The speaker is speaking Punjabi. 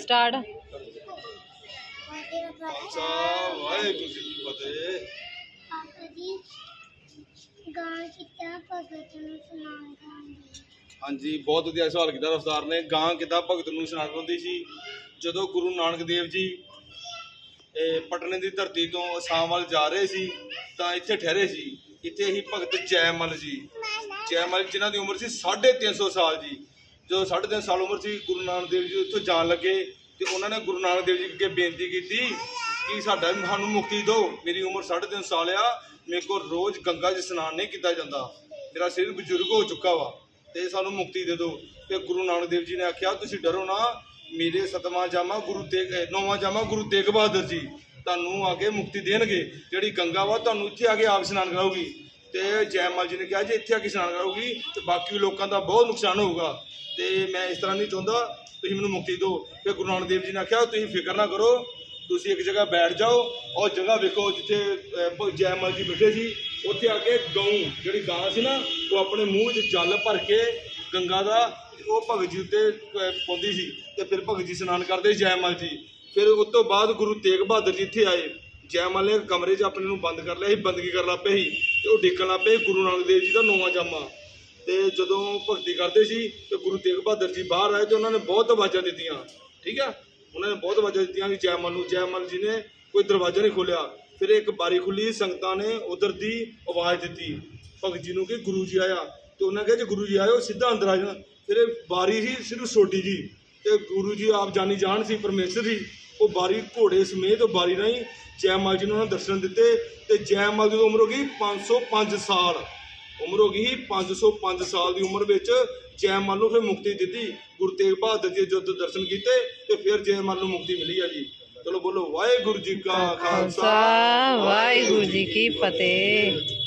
ਸਟਾਰਟ। ਵਾਹਿਗੁਰੂ ਜੀ ਕੀ ਫਤਿਹ। ਪਾਪਾ ਜੀ ਗਾਂ ਕਿਤਾ ਭਗਤ ਨੂੰ ਸੁਣਾਉਂਦਾ ਹਾਂਜੀ ਬਹੁਤ ਵਧੀਆ ਸਵਾਲ ਕੀਤਾ ਰਫਤਾਰ ਨੇ। ਗਾਂ ਕਿੱਦਾਂ ਭਗਤ ਨੂੰ ਇਸ਼ਨਾਨ ਕਰਾਉਂਦੀ ਸੀ? ਜਦੋਂ ਗੁਰੂ ਨਾਨਕ ਦੇਵ ਜੀ ਇਹ ਪਟਨੇ ਦੀ ਧਰਤੀ ਤੋਂ ਅਸਾਮ ਵੱਲ ਜਾ ਰਹੇ ਸੀ ਤਾਂ ਇੱਥੇ ਠਹਿਰੇ ਸੀ। ਇੱਥੇ ਹੀ ਭਗਤ ਜੈਮਲ ਜੀ ਜੈਮਲ ਜਿਨ੍ਹਾਂ ਦੀ ਉਮਰ ਸੀ 350 ਸਾਲ ਜੀ। ਜਦੋਂ 350 ਸਾਲ ਉਮਰ ਸੀ, ਗੁਰੂ ਨਾਨਕ ਦੇਵ ਜੀ ਉੱਥੋਂ ਜਾਣ ਲੱਗੇ ਤੇ ਉਹਨਾਂ ਨੇ ਗੁਰੂ ਨਾਨਕ ਦੇਵ ਜੀ ਅੱਗੇ ਬੇਨਤੀ ਕੀਤੀ ਕਿ ਸਾਡਾ ਸਾਨੂੰ ਮੁਕਤੀ ਦਿਓ। ਮੇਰੀ ਉਮਰ 350 ਸਾਲ ਆ, ਮੇਰੇ ਕੋਲ ਰੋਜ਼ ਗੰਗਾ 'ਚ ਇਸ਼ਨਾਨ ਨਹੀਂ ਕੀਤਾ ਜਾਂਦਾ। ਮੇਰਾ ਸਰੀਰ ਬਜ਼ੁਰਗ ਹੋ ਚੁੱਕਾ ਵਾ ਤੇ ਸਾਨੂੰ ਮੁਕਤੀ ਦੇ ਦਿਓ। ਤੇ ਗੁਰੂ ਨਾਨਕ ਦੇਵ ਜੀ ਨੇ ਆਖਿਆ, ਤੁਸੀਂ ਡਰੋ ਨਾ, ਮੇਰੇ ਸਤਵਾਂ ਜਾਮਾ ਗੁਰੂ ਤੇਗ ਨੌਵਾਂ ਜਾਮਾ ਗੁਰੂ ਤੇਗ ਬਹਾਦਰ ਜੀ ਤੁਹਾਨੂੰ ਆ ਕੇ ਮੁਕਤੀ ਦੇਣਗੇ। ਜਿਹੜੀ ਗੰਗਾ ਵਾ ਤੁਹਾਨੂੰ ਇੱਥੇ ਆ ਕੇ ਆਪ ਇਸ਼ਨਾਨ ਕਰਾਉਗੀ ਤੇ ਜੈਮਲ ਜੀ ਨੇ ਕਿਹਾ ਜੇ ਇੱਥੇ ਆ ਕੇ ਇਸ਼ਨਾਨ ਕਰਾਉਗੀ ਤੇ ਬਾਕੀ ਲੋਕਾਂ ਦਾ ਬਹੁਤ ਨੁਕਸਾਨ ਹੋਊਗਾ। ਤੇ ਮੈਂ ਇਸ ਤਰ੍ਹਾਂ ਨਹੀਂ ਚਾਹੁੰਦਾ ਤੁਸੀਂ ਮੈਨੂੰ ਮੁਕਤੀ ਦਿਓ। ਫਿਰ ਗੁਰੂ ਨਾਨਕ ਦੇਵ ਜੀ ਨੇ ਆਖਿਆ ਤੁਸੀਂ ਫਿਕਰ ਨਾ ਕਰੋ ਤੁਸੀਂ ਇੱਕ ਜਗ੍ਹਾ ਬੈਠ ਜਾਓ ਔਰ ਜਗ੍ਹਾ ਵੇਖੋ ਜਿੱਥੇ ਅਹ, ਭ- ਜੈਮਲ ਜੀ ਬੈਠੇ ਸੀ ਉੱਥੇ ਆ ਕੇ ਗਊ ਜਿਹੜੀ ਗਾਂ ਸੀ ਨਾ ਉਹ ਆਪਣੇ ਮੂੰਹ 'ਚ ਜਲ ਭਰ ਕੇ ਗੰਗਾ ਦਾ ਉਹ ਭਗਤ ਜੀ ਉੱਤੇ ਪਾਉਂਦੀ ਸੀ ਤੇ ਫਿਰ ਭਗਤ ਜੀ ਇਸ਼ਨਾਨ ਕਰਦੇ ਸੀ ਜੈਮਲ ਜੀ। ਫਿਰ ਉਸ ਤੋਂ ਬਾਅਦ ਗੁਰੂ ਤੇਗ ਬਹਾਦਰ ਜੀ ਇੱਥੇ ਆਏ। ਜੈਮਲ ਨੇ ਕਮਰੇ 'ਚ ਆਪਣੇ ਨੂੰ ਬੰਦ ਕਰ ਲਿਆ ਸੀ ਬੰਦਗੀ ਕਰਨ ਲੱਗ ਪਿਆ ਸੀ ਤੇ ਉਹ ਡੇਕਣ ਲੱਗ ਪਿਆ ਸੀ ਗੁਰੂ ਨਾਨਕ ਦੇਵ ਜੀ ਦਾ ਨੌਵਾਂ ਜਾਮਾ। ਤੇ ਜਦੋਂ ਭਗਤੀ ਕਰਦੇ ਸੀ ਤੇ ਗੁਰੂ ਤੇਗ ਬਹਾਦਰ ਜੀ ਬਾਹਰ ਆਏ ਤੇ ਉਹਨਾਂ ਨੇ ਬਹੁਤ ਆਵਾਜ਼ਾਂ ਦਿੱਤੀਆਂ, ਠੀਕ ਆ? ਉਹਨਾਂ ਨੇ ਬਹੁਤ ਆਵਾਜ਼ਾਂ ਦਿੱਤੀਆਂ ਕਿ ਜੈਮਲ ਨੂੰ ਜੈਮਲ ਜੀ ਨੇ ਕੋਈ ਦਰਵਾਜ਼ਾ ਨਹੀਂ ਖੋਲਿਆ ਫਿਰ ਇੱਕ ਬਾਰੀ ਖੁੱਲੀ ਸੰਗਤਾਂ ਨੇ ਉਧਰ ਦੀ ਆਵਾਜ਼ ਦਿੱਤੀ। ਭਗਤ ਜੀ ਨੂੰ ਕਿ ਗੁਰੂ ਜੀ ਆਇਆ। ਤੇ ਉਹਨਾਂ ਕਿਹਾ, ਜੇ ਗੁਰੂ ਜੀ ਆਏ, ਉਹ ਸਿੱਧਾ ਅੰਦਰ ਆ ਜਾਣਾ। ਫਿਰ ਇਹ ਬਾਰੀ ਸੀ ਸਿਰਫ ਛੋਟੀ ਜੀ। ਤੇ ਗੁਰੂ ਜੀ ਆਪ ਜਾਣੀ ਜਾਣ ਸੀ, ਪਰਮੇਸ਼ਰ ਸੀ। ਉਹ ਬਾਰੀ ਘੋੜੇ ਸਮੇਤ ਬਾਰੀ ਰਾਹੀਂ ਜੈਮਲ ਜੀ ਨੂੰ ਉਹਨਾਂ ਦਰਸ਼ਨ ਦਿੱਤੇ ਤੇ ਜੈਮਲ ਦੀ ਉਮਰ ਹੋ ਗਈ 505 ਸਾਲ। ਉਮਰ ਹੋ ਗਈ ਸੀ 505 ਸਾਲ ਦੀ ਉਮਰ ਵਿੱਚ ਜੈਮਲ ਨੂੰ ਫਿਰ ਮੁਕਤੀ ਦਿੱਤੀ। ਗੁਰੂ ਤੇਗ ਬਹਾਦਰ ਜੀ ਜਦੋਂ ਦਰਸ਼ਨ ਕੀਤੇ ਤੇ ਫਿਰ ਜੈਮਲ ਨੂੰ ਮੁਕਤੀ ਮਿਲੀ ਆ ਜੀ। ਚਲੋ ਬੋਲੋ, ਵਾਹਿਗੁਰੂ ਜੀ ਕਾ ਖਾਲਸਾ, ਵਾਹਿਗੁਰੂ ਜੀ ਕੀ ਫਤਿਹ।